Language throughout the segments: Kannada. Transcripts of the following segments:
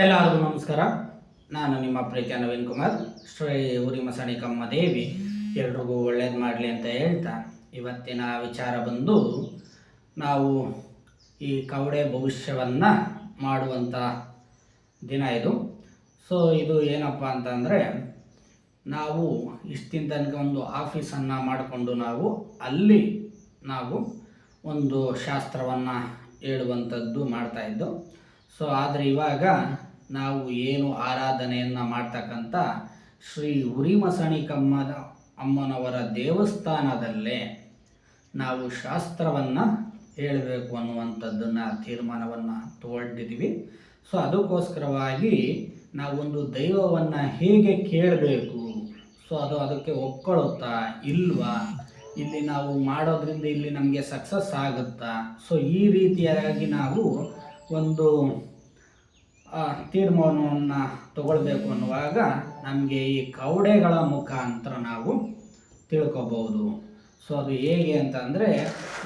ಎಲ್ಲರಿಗೂ ನಮಸ್ಕಾರ. ನಾನು ನಿಮ್ಮ ಪ್ರೀತಿಯ ನವೀನ್ ಕುಮಾರ್. ಶ್ರೀ ಉರಿ ಮಸಣಿಕಮ್ಮ ದೇವಿ. ಎಲ್ರಿಗೂ ಒಳ್ಳೇದು ಮಾಡಲಿ ಅಂತ ಹೇಳ್ತಾ ಇವತ್ತಿನ ವಿಚಾರ ಬಂದು ನಾವು ಈ ಕವಡೆ ಭವಿಷ್ಯವನ್ನು ಮಾಡುವಂಥ ದಿನ ಇದು. ಸೊ ಇದು ಏನಪ್ಪ ಅಂತಂದರೆ ನಾವು ಇಷ್ಟಿನ ತನಕ ಒಂದು ಆಫೀಸನ್ನು ಮಾಡಿಕೊಂಡು ನಾವು ಅಲ್ಲಿ ನಾವು ಒಂದು ಶಾಸ್ತ್ರವನ್ನು ಹೇಳುವಂಥದ್ದು ಮಾಡ್ತಾಯಿದ್ದು ಸೊ ಆದರೆ ಇವಾಗ ನಾವು ಏನು ಆರಾಧನೆಯನ್ನು ಮಾಡ್ತಕ್ಕಂಥ ಶ್ರೀ ಉರಿಮಸಣಿಕಮ್ಮದ ಅಮ್ಮನವರ ದೇವಸ್ಥಾನದಲ್ಲೇ ನಾವು ಶಾಸ್ತ್ರವನ್ನು ಹೇಳಬೇಕು ಅನ್ನುವಂಥದ್ದನ್ನು ತೀರ್ಮಾನವನ್ನು ತಗೊಂಡಿದ್ದೀವಿ. ಸೊ ಅದಕ್ಕೋಸ್ಕರವಾಗಿ ನಾವೊಂದು ದೈವವನ್ನು ಹೇಗೆ ಕೇಳಬೇಕು? ಸೊ ಅದು ಅದಕ್ಕೆ ಒಪ್ಕೊಳ್ಳುತ್ತಾ ಇಲ್ವಾ? ಇಲ್ಲಿ ನಾವು ಮಾಡೋದ್ರಿಂದ ಇಲ್ಲಿ ನಮಗೆ ಸಕ್ಸಸ್ ಆಗುತ್ತಾ? ಸೊ ಈ ರೀತಿಯಾಗಿ ನಾವು ಒಂದು ತೀರ್ಮಾನವನ್ನು ತಗೊಳ್ಬೇಕು ಅನ್ನುವಾಗ ನಮಗೆ ಈ ಕವಡೆಗಳ ಮುಖಾಂತರ ನಾವು ತಿಳ್ಕೊಬೋದು ಸೊ ಅದು ಹೇಗೆ ಅಂತಂದರೆ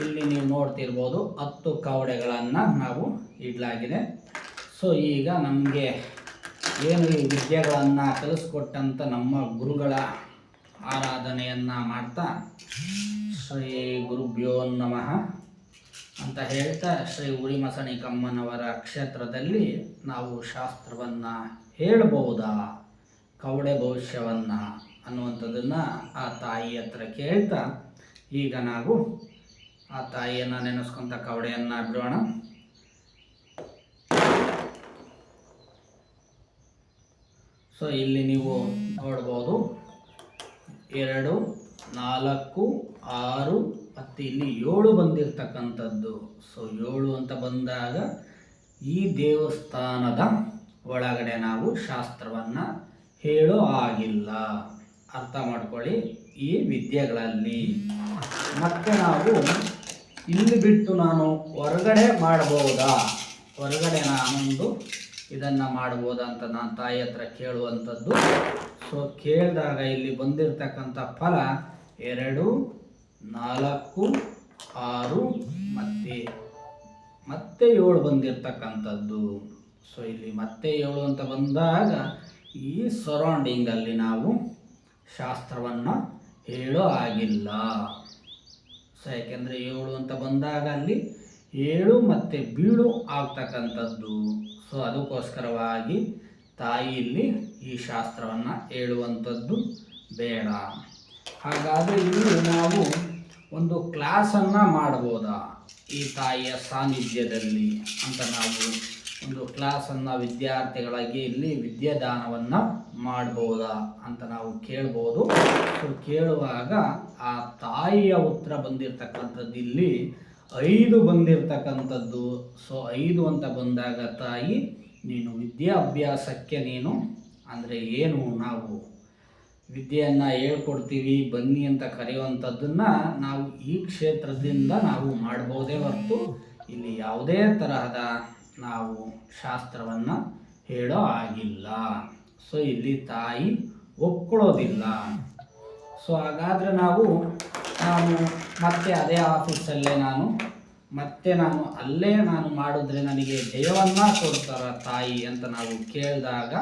ಇಲ್ಲಿ ನೀವು ನೋಡ್ತಿರ್ಬೋದು ಹತ್ತು ಕವಡೆಗಳನ್ನು ನಾವು ಇಡಲಾಗಿದೆ. ಸೊ ಈಗ ನಮಗೆ ಏನು ಈ ವಿದ್ಯೆಗಳನ್ನು ಕಲಿಸ್ಕೊಟ್ಟಂಥ ನಮ್ಮ ಗುರುಗಳ ಆರಾಧನೆಯನ್ನು ಮಾಡ್ತಾ, ಶ್ರೀ ಗುರುಭ್ಯೋ ನಮಃ. ಅಂತ ಹೇಳ್ತಾ ಶ್ರೀ ಉರಿಮಸಣಿ ಕಮ್ಮನವರ ಕ್ಷೇತ್ರದಲ್ಲಿ ನಾವು ಶಾಸ್ತ್ರವನ್ನು ಹೇಳಬಹುದಾ? ಕವಡೆ ಭವಿಷ್ಯವನ್ನು ಅನ್ನುವಂಥದ್ದನ್ನು ಆ ತಾಯಿ ಹತ್ರ ಕೇಳ್ತಾ ಈಗ ನಾವು ಆ ತಾಯಿಯನ್ನು ನೆನೆಸ್ಕೊಂತ ಕವಡೆಯನ್ನು ಬಿಡೋಣ. ಸೊ ಇಲ್ಲಿ ನೀವು ನೋಡ್ಬೋದು. ಎರಡು, ನಾಲ್ಕು, ಆರು ಮತ್ತು ಇಲ್ಲಿ ಏಳು ಬಂದಿರತಕ್ಕಂಥದ್ದು. ಸೊ ಏಳು ಅಂತ ಬಂದಾಗ ಈ ದೇವಸ್ಥಾನದ ಒಳಗಡೆ ನಾವು ಶಾಸ್ತ್ರವನ್ನು ಹೇಳೋ ಆಗಿಲ್ಲ ಅರ್ಥ ಮಾಡ್ಕೊಳ್ಳಿ ಈ ವಿದ್ಯೆಗಳಲ್ಲಿ. ಮತ್ತೆ ನಾವು ಇಲ್ಲಿ ಬಿಟ್ಟು ನಾನು ಹೊರಗಡೆ ಮಾಡಬಹುದಾ ಹೊರಗಡೆ ನಾನೊಂದು ಇದನ್ನು ಮಾಡ್ಬೋದಾ ಅಂತ ನಾನು ತಾಯಿ ಹತ್ರ ಕೇಳುವಂಥದ್ದು. ಸೊ ಕೇಳಿದಾಗ ಇಲ್ಲಿ ಬಂದಿರತಕ್ಕಂಥ ಫಲ ಎರಡು ನಾಲ್ಕು, ಆರು, ಮತ್ತೆ. ಮತ್ತೆ ಏಳು ಬಂದಿರತಕ್ಕಂಥದ್ದು. ಸೊ ಇಲ್ಲಿ ಮತ್ತೆ ಏಳು ಅಂತ ಬಂದಾಗ ಈ ಸರೌಂಡಿಂಗಲ್ಲಿ ನಾವು ಶಾಸ್ತ್ರವನ್ನು ಹೇಳೋ ಆಗಿಲ್ಲ ಸೊ ಯಾಕೆಂದರೆ ಏಳು ಅಂತ ಬಂದಾಗ ಅಲ್ಲಿ ಏಳು ಮತ್ತು ಬೀಳು ಆಗ್ತಕ್ಕಂಥದ್ದು. ಸೊ ಅದಕ್ಕೋಸ್ಕರವಾಗಿ ತಾಯಿ ಇಲ್ಲಿ ಈ ಶಾಸ್ತ್ರವನ್ನು ಹೇಳುವಂಥದ್ದು ಬೇಡ. ಹಾಗಾದರೆ ಇಲ್ಲಿ ನಾವು ಒಂದು ಕ್ಲಾಸನ್ನು ಮಾಡ್ಬೋದಾ? ಈ ತಾಯಿಯ ಸಾನ್ನಿಧ್ಯದಲ್ಲಿ ಅಂತ ನಾವು ಒಂದು ಕ್ಲಾಸನ್ನು ವಿದ್ಯಾರ್ಥಿಗಳಾಗಿ ಇಲ್ಲಿ ವಿದ್ಯಾದಾನವನ್ನು ಮಾಡ್ಬೋದಾ ಅಂತ ನಾವು ಕೇಳ್ಬೋದು. ಕೇಳುವಾಗ ಆ ತಾಯಿಯ ಉತ್ತರ ಬಂದಿರತಕ್ಕಂಥದ್ದು ಇಲ್ಲಿ, ಐದು ಬಂದಿರತಕ್ಕಂಥದ್ದು. ಸೊ ಐದು ಅಂತ ಬಂದಾಗ ತಾಯಿ, ನೀನು ವಿದ್ಯಾಭ್ಯಾಸಕ್ಕೆ ನೀನು ಅಂದರೆ ಏನು ನಾವು ವಿದ್ಯೆಯನ್ನು ಹೇಳ್ಕೊಡ್ತೀವಿ, ಬನ್ನಿ ಅಂತ ಕರೆಯುವಂಥದ್ದನ್ನು ನಾವು ಈ ಕ್ಷೇತ್ರದಿಂದ ನಾವು ಮಾಡ್ಬೋದೇ ಹೊರತು ಇಲ್ಲಿ ಯಾವುದೇ ತರಹದ ನಾವು ಶಾಸ್ತ್ರವನ್ನು ಹೇಳೋ ಆಗಿಲ್ಲ. ಸೊ, ಇಲ್ಲಿ ತಾಯಿ ಒಪ್ಕೊಳ್ಳೋದಿಲ್ಲ. ಸೊ, ಹಾಗಾದರೆ ನಾವು, ನಾನು ಮತ್ತೆ ಅದೇ ಆಫೀಸಲ್ಲೇ ನಾನು, ಮತ್ತೆ ನಾನು ಅಲ್ಲೇ ನಾನು ಮಾಡಿದ್ರೆ ನನಗೆ ಜಯವನ್ನು ಕೊಡ್ತಾರ ತಾಯಿ ಅಂತ ನಾವು ಕೇಳಿದಾಗ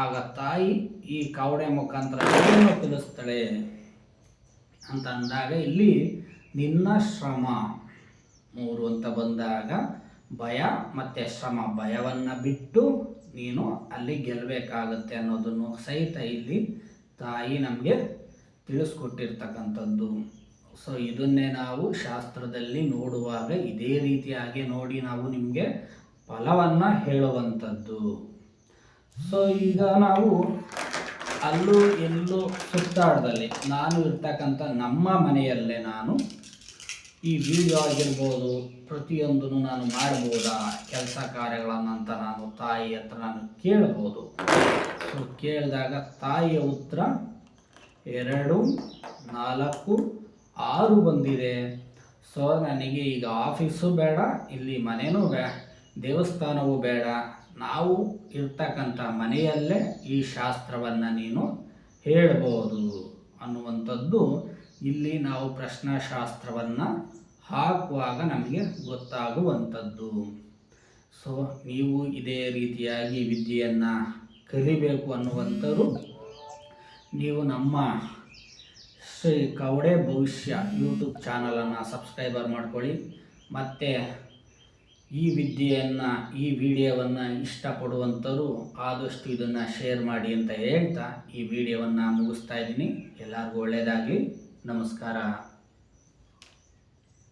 ಆಗ ತಾಯಿ ಈ ಕಾವಡೆ ಮುಖಾಂತರ ಏನು ತಿಳಿಸ್ತಾಳೆ ಅಂತ ಅಂದಾಗ ಇಲ್ಲಿ ನಿನ್ನ ಶ್ರಮ. ಮೂರು ಅಂತ ಬಂದಾಗ ಭಯ ಮತ್ತು ಶ್ರಮ. ಭಯವನ್ನು ಬಿಟ್ಟು ನೀನು ಅಲ್ಲಿ ಗೆಲ್ಲಬೇಕಾಗತ್ತೆ ಅನ್ನೋದನ್ನು ಸಹಿತ ಇಲ್ಲಿ ತಾಯಿ ನಮಗೆ ತಿಳಿಸ್ಕೊಟ್ಟಿರ್ತಕ್ಕಂಥದ್ದು. ಸೊ ಇದನ್ನೇ ನಾವು ಶಾಸ್ತ್ರದಲ್ಲಿ ನೋಡುವಾಗ ಇದೇ ರೀತಿಯಾಗಿ ನೋಡಿ ನಾವು ನಿಮಗೆ ಫಲವನ್ನು ಹೇಳುವಂಥದ್ದು. ಸೊ ಈಗ ನಾವು ಅಲ್ಲೂ ಎಲ್ಲೂ ಸುತ್ತಾಡದಲ್ಲಿ ನಾನು ಇರ್ತಕ್ಕಂಥ ನಮ್ಮ ಮನೆಯಲ್ಲೇ ನಾನು ಈ ವಿಡಿಯೋ ಆಗಿರ್ಬೋದು, ಪ್ರತಿಯೊಂದನ್ನು ನಾನು ಮಾಡ್ಬೋದಾ, ಕೆಲಸ ಕಾರ್ಯಗಳನ್ನಂತ ನಾನು ತಾಯಿ ಹತ್ರ ನಾನು ಕೇಳ್ಬೋದು. ಸೊ ಕೇಳಿದಾಗ ತಾಯಿಯ ಉತ್ತರ ಎರಡು, ನಾಲ್ಕು, ಆರು ಬಂದಿದೆ. ಸೊ ನನಗೆ ಈಗ ಆಫೀಸು ಬೇಡ, ಇಲ್ಲಿ ಮನೆಯೂ ಬೇ ದೇವಸ್ಥಾನವೂ ಬೇಡ. ನಾವು ಇರ್ತಕ್ಕಂಥ ಮನೆಯಲ್ಲೇ ಈ ಶಾಸ್ತ್ರವನ್ನು ನೀನು ಹೇಳಬಹುದು ಅನ್ನುವಂಥದ್ದು ಇಲ್ಲಿ ನಾವು ಪ್ರಶ್ನಾಶಾಸ್ತ್ರವನ್ನು ಹಾಕುವಾಗ ನಮಗೆ ಗೊತ್ತಾಗುವಂಥದ್ದು. ಸೊ ನೀವು ಇದೇ ರೀತಿಯಾಗಿ ವಿದ್ಯೆಯನ್ನು ಕಲಿಬೇಕು ಅನ್ನುವಂಥರು ನೀವು ನಮ್ಮ ಶ್ರೀ ಕವಡೆ ಭವಿಷ್ಯ ಯೂಟ್ಯೂಬ್ ಚಾನಲನ್ನು ಸಬ್ಸ್ಕ್ರೈಬರ್ ಮಾಡ್ಕೊಳ್ಳಿ. ಮತ್ತು ಈ ವಿದ್ಯೆಯನ್ನು, ಈ ವಿಡಿಯೋವನ್ನು ಇಷ್ಟಪಡುವಂಥವರು ಆದಷ್ಟು ಇದನ್ನು ಶೇರ್ ಮಾಡಿ ಅಂತ ಹೇಳ್ತಾ ಈ ವಿಡಿಯೋವನ್ನು ಮುಗಿಸ್ತಾ ಇದ್ದೀನಿ. ಎಲ್ಲರಿಗೂ ಒಳ್ಳೆಯದಾಗಲಿ ನಮಸ್ಕಾರ.